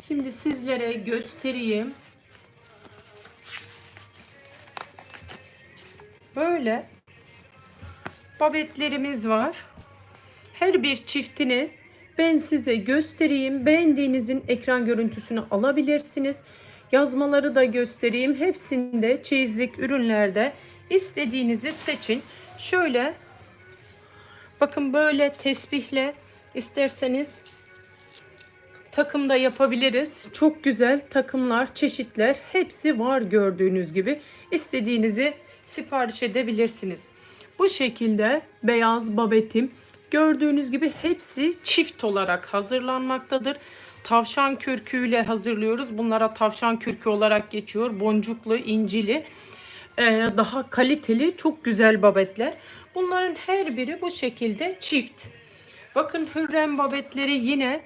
Şimdi sizlere göstereyim. Böyle babetlerimiz var. Her bir çiftini ben size göstereyim. Beğendiğinizin ekran görüntüsünü alabilirsiniz. Yazmaları da göstereyim. Hepsinde çeyizlik ürünlerde istediğinizi seçin. Şöyle bakın böyle tesbihle isterseniz takımda yapabiliriz. Çok güzel takımlar, çeşitler hepsi var gördüğünüz gibi. İstediğinizi sipariş edebilirsiniz. Bu şekilde beyaz babetim gördüğünüz gibi hepsi çift olarak hazırlanmaktadır. Tavşan kürküyle hazırlıyoruz. Bunlara tavşan kürkü olarak geçiyor. Boncuklu, incili. Ee, daha kaliteli, çok güzel babetler. Bunların her biri bu şekilde çift. Bakın Hürrem babetleri yine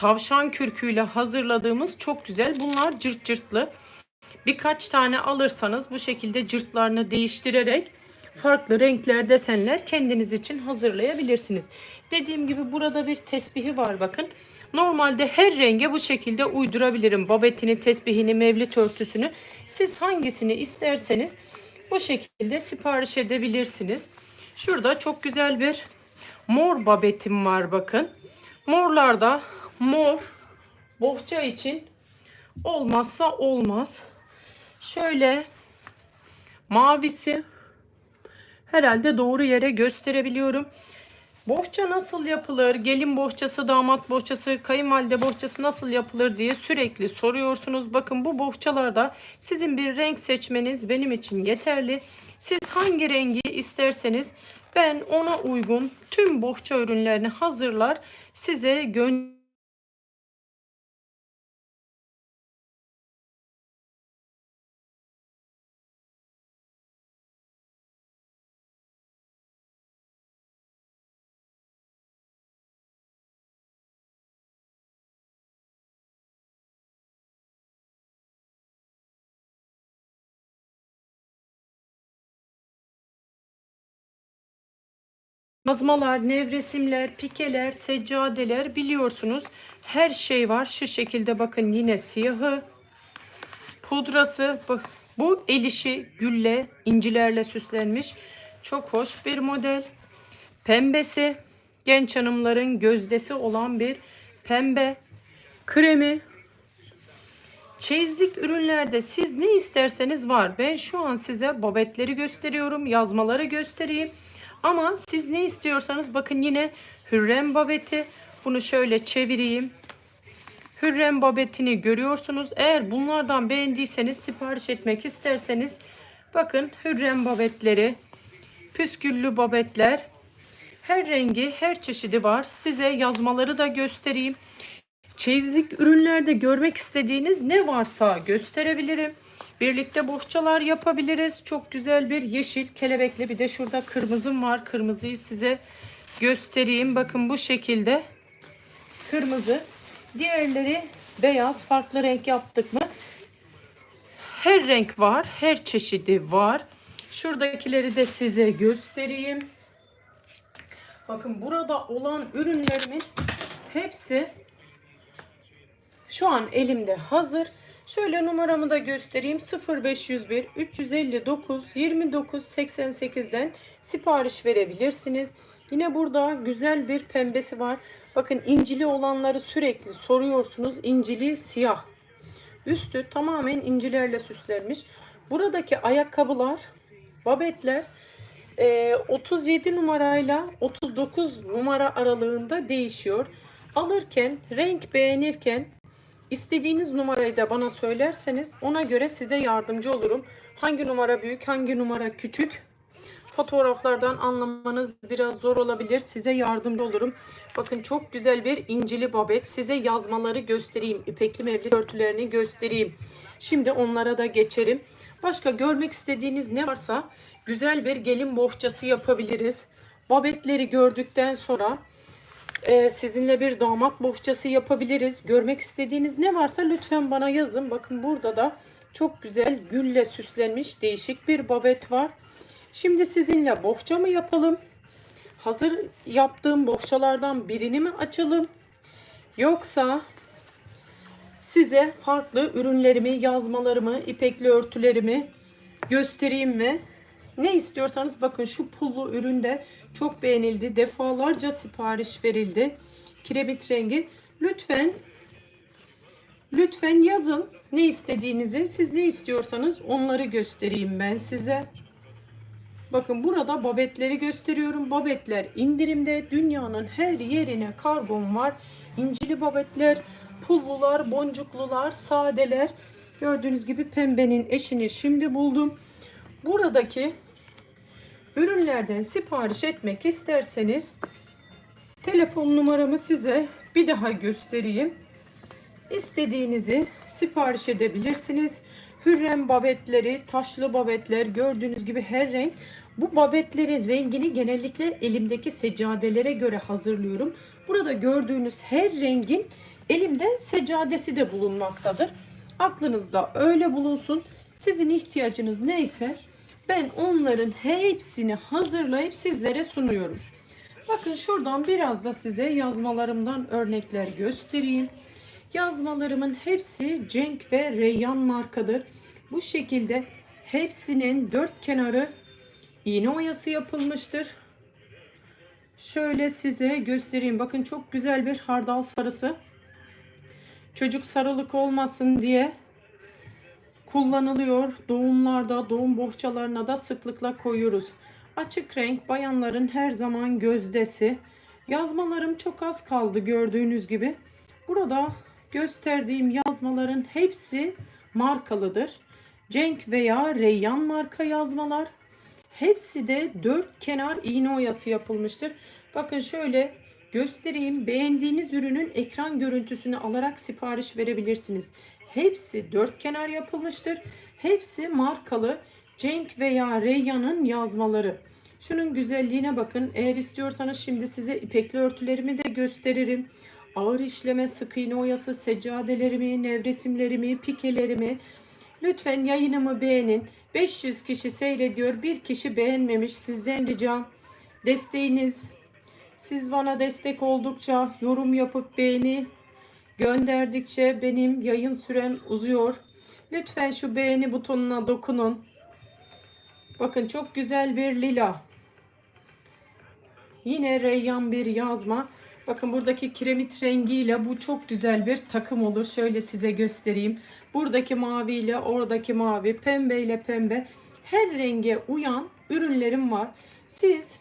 tavşan kürküyle hazırladığımız çok güzel. Bunlar cırt cırtlı. Birkaç tane alırsanız bu şekilde cırtlarını değiştirerek farklı renkler, desenler kendiniz için hazırlayabilirsiniz. Dediğim gibi burada bir tesbihi var bakın. Normalde her renge bu şekilde uydurabilirim. Babetini, tesbihini, mevlit örtüsünü. Siz hangisini isterseniz bu şekilde sipariş edebilirsiniz. Şurada çok güzel bir mor babetim var bakın. Morlarda mor bohça için olmazsa olmaz. Şöyle mavisi herhalde doğru yere gösterebiliyorum. Bohça nasıl yapılır? Gelin bohçası, damat bohçası, kayınvalide bohçası nasıl yapılır diye sürekli soruyorsunuz. Bakın bu bohçalarda sizin bir renk seçmeniz benim için yeterli. Siz hangi rengi isterseniz ben ona uygun tüm bohça ürünlerini hazırlar size gönderirim. Yazmalar, nevresimler, pikeler, seccadeler biliyorsunuz. Her şey var. Şu şekilde bakın yine siyahı, pudrası. Bak, bu el işi gülle, incilerle süslenmiş. Çok hoş bir model. Pembesi, genç hanımların gözdesi olan bir pembe. Kremi, Çeyizlik ürünlerde siz ne isterseniz var. Ben şu an size babetleri gösteriyorum. Yazmaları göstereyim. Ama siz ne istiyorsanız bakın yine Hürrem babeti. Bunu şöyle çevireyim. Hürrem babetini görüyorsunuz. Eğer bunlardan beğendiyseniz sipariş etmek isterseniz bakın Hürrem babetleri, püsküllü babetler her rengi, her çeşidi var. Size yazmaları da göstereyim. Çeyizlik ürünlerde görmek istediğiniz ne varsa gösterebilirim. Birlikte bohçalar yapabiliriz. Çok güzel bir yeşil kelebekli bir de şurada kırmızım var. Kırmızıyı size göstereyim. Bakın bu şekilde kırmızı. Diğerleri beyaz farklı renk yaptık mı? Her renk var. Her çeşidi var. Şuradakileri de size göstereyim. Bakın burada olan ürünlerimin hepsi şu an elimde hazır. Şöyle numaramı da göstereyim. 0501 359 29 88'den sipariş verebilirsiniz. Yine burada güzel bir pembesi var. Bakın incili olanları sürekli soruyorsunuz. İncili siyah. Üstü tamamen incilerle süslenmiş. Buradaki ayakkabılar, babetler 37 numarayla 39 numara aralığında değişiyor. Alırken, renk beğenirken İstediğiniz numarayı da bana söylerseniz ona göre size yardımcı olurum. Hangi numara büyük, hangi numara küçük? Fotoğraflardan anlamanız biraz zor olabilir. Size yardımcı olurum. Bakın çok güzel bir incili babet. Size yazmaları göstereyim. İpekli mevlit örtülerini göstereyim. Şimdi onlara da geçerim. Başka görmek istediğiniz ne varsa güzel bir gelin bohçası yapabiliriz. Babetleri gördükten sonra ee, sizinle bir damat bohçası yapabiliriz. Görmek istediğiniz ne varsa lütfen bana yazın. Bakın burada da çok güzel gülle süslenmiş değişik bir babet var. Şimdi sizinle bohça mı yapalım? Hazır yaptığım bohçalardan birini mi açalım? Yoksa size farklı ürünlerimi, yazmalarımı, ipekli örtülerimi göstereyim mi? Ne istiyorsanız bakın şu pullu üründe çok beğenildi. Defalarca sipariş verildi. Kiremit rengi. Lütfen lütfen yazın ne istediğinizi. Siz ne istiyorsanız onları göstereyim ben size. Bakın burada babetleri gösteriyorum. Babetler indirimde. Dünyanın her yerine kargom var. İncili babetler, pullular, boncuklular, sadeler. Gördüğünüz gibi pembenin eşini şimdi buldum. Buradaki ürünlerden sipariş etmek isterseniz telefon numaramı size bir daha göstereyim. İstediğinizi sipariş edebilirsiniz. Hürrem babetleri, taşlı babetler gördüğünüz gibi her renk. Bu babetlerin rengini genellikle elimdeki seccadelere göre hazırlıyorum. Burada gördüğünüz her rengin elimde seccadesi de bulunmaktadır. Aklınızda öyle bulunsun. Sizin ihtiyacınız neyse ben onların hepsini hazırlayıp sizlere sunuyorum. Bakın şuradan biraz da size yazmalarımdan örnekler göstereyim. Yazmalarımın hepsi Cenk ve Reyyan markadır. Bu şekilde hepsinin dört kenarı iğne oyası yapılmıştır. Şöyle size göstereyim. Bakın çok güzel bir hardal sarısı. Çocuk sarılık olmasın diye kullanılıyor. Doğumlarda, doğum bohçalarına da sıklıkla koyuyoruz. Açık renk bayanların her zaman gözdesi. Yazmalarım çok az kaldı gördüğünüz gibi. Burada gösterdiğim yazmaların hepsi markalıdır. Cenk veya Reyyan marka yazmalar. Hepsi de dört kenar iğne oyası yapılmıştır. Bakın şöyle göstereyim. Beğendiğiniz ürünün ekran görüntüsünü alarak sipariş verebilirsiniz. Hepsi dört kenar yapılmıştır. Hepsi markalı Cenk veya Reyyan'ın yazmaları. Şunun güzelliğine bakın. Eğer istiyorsanız şimdi size ipekli örtülerimi de gösteririm. Ağır işleme sık iğne oyası seccadelerimi, nevresimlerimi, pikelerimi. Lütfen yayınımı beğenin. 500 kişi seyrediyor. Bir kişi beğenmemiş. Sizden ricam desteğiniz. Siz bana destek oldukça yorum yapıp beğeni gönderdikçe benim yayın sürem uzuyor. Lütfen şu beğeni butonuna dokunun. Bakın çok güzel bir lila. Yine reyyan bir yazma. Bakın buradaki kiremit rengiyle bu çok güzel bir takım olur. Şöyle size göstereyim. Buradaki mavi ile oradaki mavi, pembe ile pembe. Her renge uyan ürünlerim var. Siz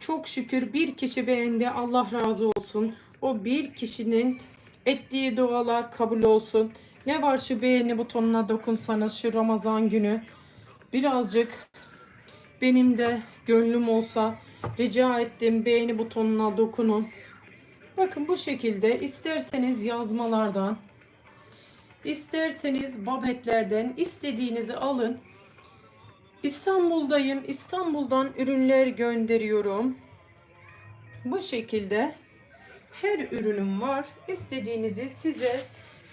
çok şükür bir kişi beğendi. Allah razı olsun. O bir kişinin ettiği dualar kabul olsun. Ne var şu beğeni butonuna dokunsanız şu Ramazan günü. Birazcık benim de gönlüm olsa rica ettim beğeni butonuna dokunun. Bakın bu şekilde isterseniz yazmalardan, isterseniz babetlerden istediğinizi alın. İstanbul'dayım. İstanbul'dan ürünler gönderiyorum. Bu şekilde her ürünüm var. İstediğinizi size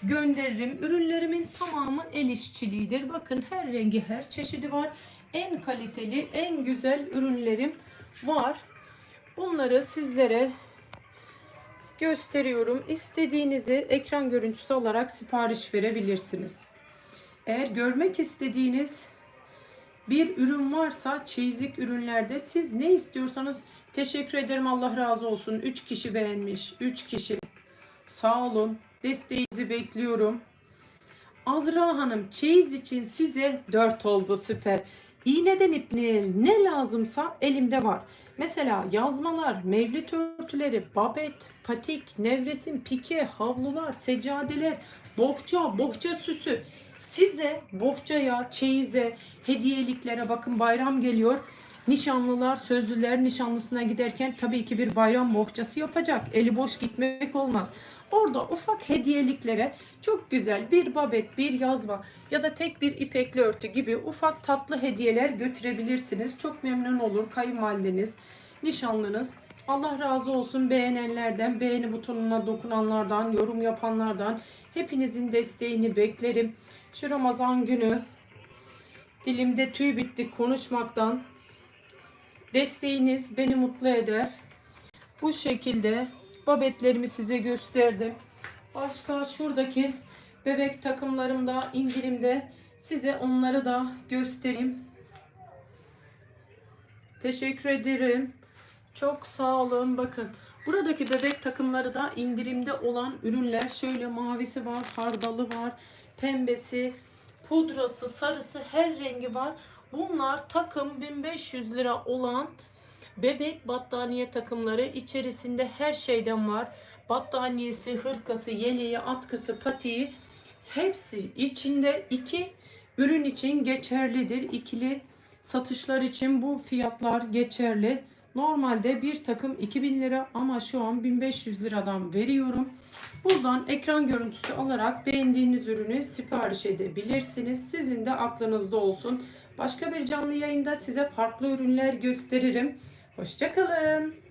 gönderirim. Ürünlerimin tamamı el işçiliğidir. Bakın her rengi, her çeşidi var. En kaliteli, en güzel ürünlerim var. Bunları sizlere gösteriyorum. İstediğinizi ekran görüntüsü alarak sipariş verebilirsiniz. Eğer görmek istediğiniz bir ürün varsa çeyizlik ürünlerde siz ne istiyorsanız teşekkür ederim Allah razı olsun. 3 kişi beğenmiş. 3 kişi. Sağ olun. Desteğinizi bekliyorum. Azra Hanım çeyiz için size 4 oldu süper. İğneden ipliğe ne lazımsa elimde var. Mesela yazmalar, mevlüt örtüleri, babet, patik, nevresim, pike, havlular, seccadeler, bohça, bohça süsü. Size bohçaya, çeyize, hediyeliklere bakın bayram geliyor. Nişanlılar, sözlüler nişanlısına giderken tabii ki bir bayram bohçası yapacak. Eli boş gitmek olmaz. Orada ufak hediyeliklere çok güzel bir babet, bir yazma ya da tek bir ipekli örtü gibi ufak tatlı hediyeler götürebilirsiniz. Çok memnun olur kayınvalideniz, nişanlınız. Allah razı olsun beğenenlerden, beğeni butonuna dokunanlardan, yorum yapanlardan. Hepinizin desteğini beklerim. Şu Ramazan günü dilimde tüy bitti konuşmaktan. Desteğiniz beni mutlu eder. Bu şekilde babetlerimi size gösterdim. Başka şuradaki bebek takımlarımda indirimde size onları da göstereyim. Teşekkür ederim. Çok sağ olun. Bakın buradaki bebek takımları da indirimde olan ürünler. Şöyle mavisi var, hardalı var, pembesi, pudrası, sarısı her rengi var. Bunlar takım 1500 lira olan bebek battaniye takımları. içerisinde her şeyden var. Battaniyesi, hırkası, yeleği, atkısı, patiği hepsi içinde iki ürün için geçerlidir. İkili satışlar için bu fiyatlar geçerli. Normalde bir takım 2000 lira ama şu an 1500 liradan veriyorum. Buradan ekran görüntüsü alarak beğendiğiniz ürünü sipariş edebilirsiniz. Sizin de aklınızda olsun. Başka bir canlı yayında size farklı ürünler gösteririm. Hoşçakalın.